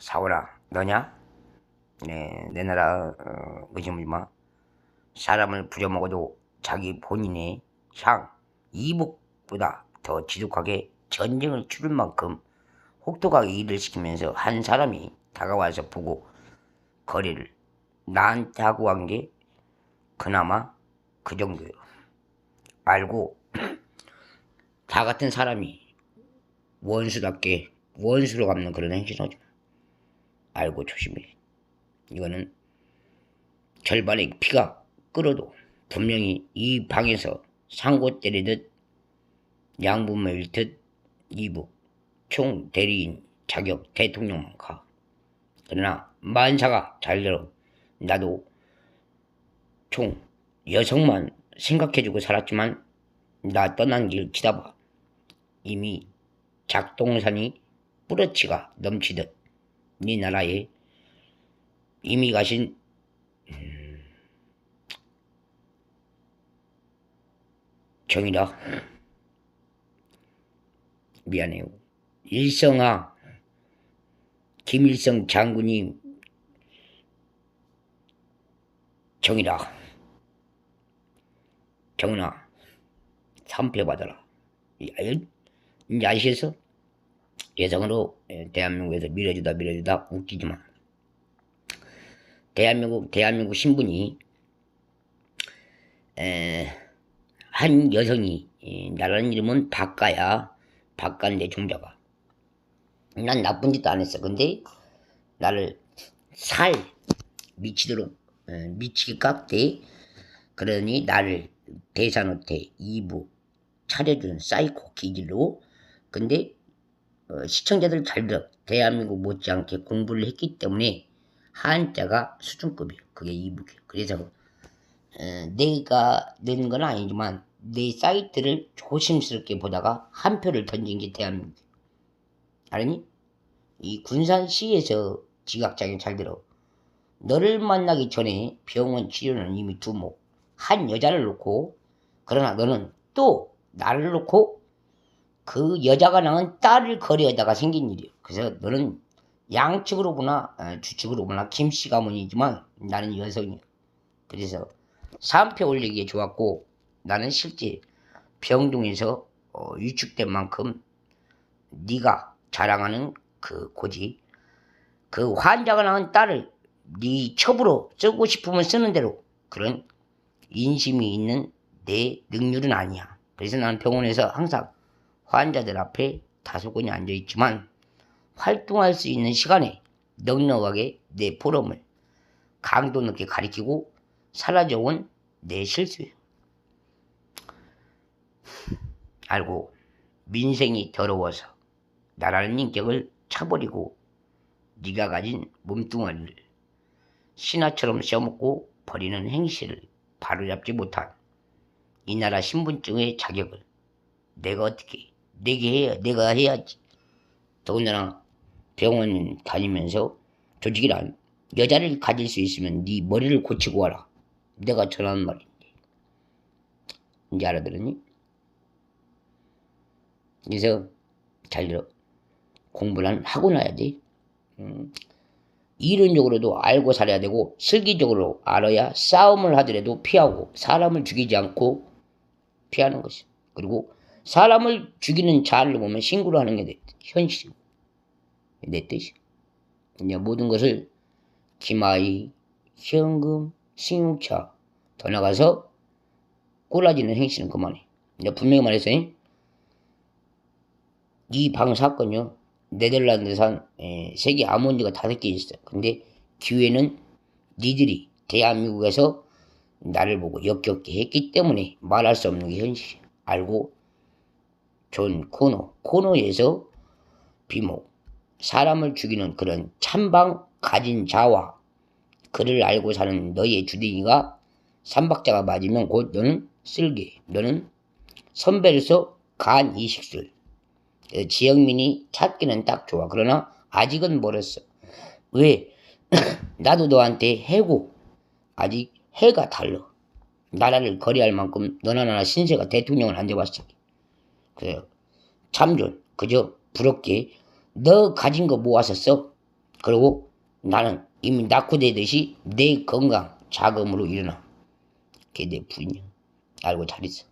사오라 너냐? 네, 내 나라 어, 의심을 마. 사람을 부려먹어도 자기 본인의 향, 이복보다 더 지독하게 전쟁을 치를 만큼 혹독하게 일을 시키면서 한 사람이 다가와서 보고 거래를 나한테 하고 한 게 그나마 그 정도요. 알고 다 같은 사람이 원수답게 원수로 갚는 그런 마. 알고 조심해. 이거는 절반의 피가 끓어도 분명히 이 방에서 상고 때리듯 양분 밀듯 이북 총 대리인 자격 대통령만 가. 그러나 만사가 잘 들어 나도 총 여성만 생각해주고 살았지만 나 떠난 길 기다봐 이미 작동산이 뿌러치가 넘치듯 네 나라에 이미 가신 음, 정이다. 미안해요. 일성아 김일성 장군이 정이다. 정은아 삼표 받아라. 이- 이제 아시겠어? 여성으로 예, 대한민국에서 밀어주다 밀어주다 웃기지만. 대한민국 대한민국 신분이 에, 한 여성이 에, 나라는 이름은 박가야 박가인데 종자가. 난 나쁜 짓도 안 했어. 근데 나를 살 미치도록 에, 미치게 깎대 그러니 나를 대산호태 2부 차려준 사이코 기질로. 근데 어, 시청자들 잘 들어 대한민국 못지않게 공부를 했기 때문에 한자가 수준급이에요. 그게 2부예요. 그래서 어, 내가 낸건 아니지만 내 사이트를 조심스럽게 보다가 한 표를 던진 게 대한민국. 알았니? 이 군산시에서 지각장애 잘 들어. 너를 만나기 전에 병원 치료는 이미 두목. 한 여자를 놓고 그러나 너는 또 나를 놓고 그 여자가 낳은 딸을 거래하다가 생긴 일이에요. 그래서 너는 양측으로 보나 어, 주측으로 보나 김씨 가문이지만 나는 여성이에요. 그래서 사표 올리기에 좋았고 나는 실제 병동에서 어, 위축된 만큼 네가 자랑하는 그 고지 그 환자가 낳은 딸을 네 첩으로 쓰고 싶으면 쓰는 대로 그런 인심이 있는 내 능률은 아니야. 그래서 나는 병원에서 항상 환자들 앞에 다소곳이 앉아 있지만 활동할 수 있는 시간에 넉넉하게 내 포럼을 강도 높게 가리키고 사라져온 내 실수예요. 알고 민생이 더러워서 나라는 인격을 차버리고 네가 가진 몸뚱아리를 신하처럼 씌워먹고 버리는 행실을 바로잡지 못한 이 나라 신분증의 자격을 내가 어떻게 내게 해야 내가 해야지 더군다나 병원 다니면서 조직이란 여자를 가질 수 있으면 네 머리를 고치고 와라 내가 전하는 말인데 이제 알아들었니? 그래서 잘 들어 공부는 하고 나야 돼 음, 이론적으로도 알고 살아야 되고 실기적으로 알아야 싸움을 하더라도 피하고 사람을 죽이지 않고 피하는 것이. 그리고 사람을 죽이는 자를 보면 신고를 하는 게 내, 현실이고 내 뜻이. 이제 모든 것을 기마이, 현금, 승용차 더 나가서 꼬라지는 행실은 그만해. 이제 분명히 말해서 이방 사건요. 네덜란드 산 에, 세계 아몬드가 다섯 개 있어. 근데 기회는 니들이 대한민국에서 나를 보고 역겹게 했기 때문에 말할 수 없는 게 현실. 알고 존 코너 코너에서 비모 사람을 죽이는 그런 찬방 가진 자와 그를 알고 사는 너의 주둥이가 삼박자가 맞으면 곧 너는 쓸개 너는 선배로서 간 이식술 어, 지영민이 찾기는 딱 좋아. 그러나 아직은 멀었어. 왜? 나도 너한테 해고 아직 해가 달라. 나라를 거래할 만큼 너나 나나 신세가 대통령을 앉아봤어. 그래요. 참존 그저 부럽게 너 가진 거 모아서 써. 그리고 나는 이미 낙후되듯이 내 건강 자금으로 일어나. 내 부인이야. 알고 잘 있어.